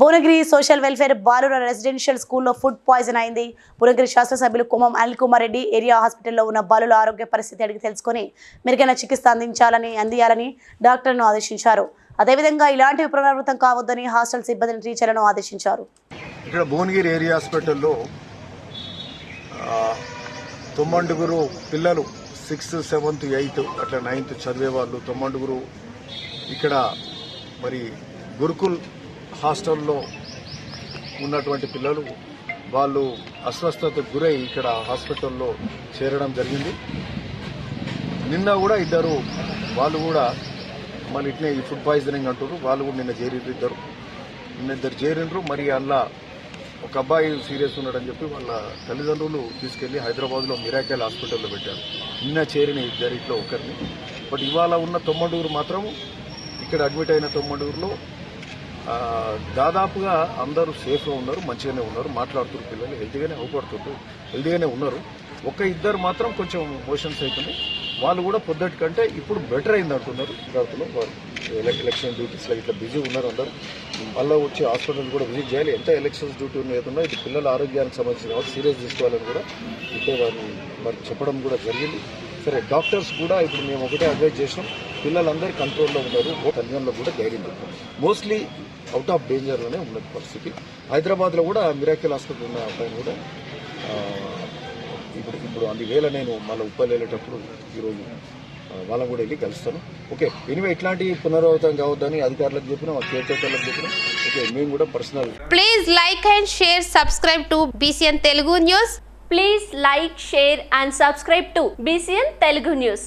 Bhuvanagiri social welfare బాలుర residential స్కూల్లో food poison అయింది. భువనగిరి శాసనసభ్యులు కుమం అనిల్ కుమార్ రెడ్డి ఏరియా హాస్పిటల్లో ఉన్న బాలుల ఆరోగ్య పరిస్థితి అడిగి తెలుసుకొని మెరుగైన చికిత్స అందించాలని అందియాలని డాక్టర్ను ఆదేశించారు. అదేవిధంగా ఇలాంటివి పునరావృతం కావద్దని హాస్టల్ సిబ్బందిని టీచర్లను ఆదేశించారు. ఇక్కడ భువనగిరి ఏరియా హాస్పిటల్లో తొమ్మండుగురు పిల్లలు సిక్స్త్ సెవెంత్ ఎయిత్ అట్లా నైన్త్ చదివే వాళ్ళు తొమ్మండుగురు ఇక్కడ మరి గురుకుల్ హాస్టల్లో ఉన్నటువంటి పిల్లలు వాళ్ళు అస్వస్థతకు గురై ఇక్కడ హాస్పిటల్లో చేరడం జరిగింది. నిన్న కూడా ఇద్దరు వాళ్ళు కూడా మళ్ళీ ఇట్నే ఈ ఫుడ్ పాయిజనింగ్ అంటారు వాళ్ళు కూడా నిన్న చేరిండ్రు ఇద్దరు. నిన్న ఇద్దరు చేరిండ్రు. మరి అలా ఒక అబ్బాయి సీరియస్ ఉన్నాడని చెప్పి వాళ్ళ తల్లిదండ్రులు తీసుకెళ్ళి హైదరాబాద్లో మిరాకెల్ హాస్పిటల్లో పెట్టారు. నిన్న చేరిన ఇద్దరిట్లో ఒకరిని బట్ ఇవాళ ఉన్న తొమ్మడూరు మాత్రం ఇక్కడ అడ్మిట్ అయిన తొమ్మడూరులో దాదాపుగా అందరూ సేఫ్గా ఉన్నారు మంచిగానే ఉన్నారు మాట్లాడుతున్నారు పిల్లలు హెల్తీగానే అవపడుతుంటారు హెల్తీగానే ఉన్నారు. ఒక ఇద్దరు మాత్రం కొంచెం మోషన్స్ అవుతున్నాయి వాళ్ళు కూడా పొద్దుటి కంటే ఇప్పుడు బెటర్ అయింది అంటున్నారు. మాట్లాడుతున్నాం వారు. ఎలక్షన్ డ్యూటీస్లో ఇట్లా బిజీ ఉన్నారు అందరూ. మళ్ళీ వచ్చి హాస్పిటల్ కూడా విజిట్ చేయాలి. ఎంత ఎలక్షన్స్ డ్యూటీ ఉన్నాయో ఇది పిల్లల ఆరోగ్యానికి సంబంధించిన కాబట్టి సీరియస్ తీసుకోవాలని కూడా ఇప్పుడే వారిని మరి చెప్పడం కూడా జరిగింది. సరే డాక్టర్స్ కూడా ఇప్పుడు మేము ఒకటే అడ్వైజ్ చేసినాం. పిల్లలందరూ కంట్రోల్లో ఉన్నారు. తల్లిదండ్రులకు కూడా ధైర్యం మోస్ట్లీ అవుట్ ఆఫ్ డేంజర్లోనే ఉన్నది పరిస్థితి. హైదరాబాద్లో కూడా మిరాకిల్ హాస్పిటల్ ఉన్న అబ్బాయిని కూడా ఇప్పుడు ఇప్పుడు అందువేళ నేను మళ్ళీ ఉప్పల్ వెళ్ళేటప్పుడు ఈరోజు వాళ్ళని కూడా వెళ్ళి కలుస్తాను. ఓకే ఎనివే ఇట్లాంటి పునరావృతం కావద్దని అధికారులకు చెప్పినా కేర్ టేకర్లకు చెప్పినా ఓకే మేము కూడా personal. Please like and share subscribe to BCN Telugu news please like share and subscribe to BCN Telugu news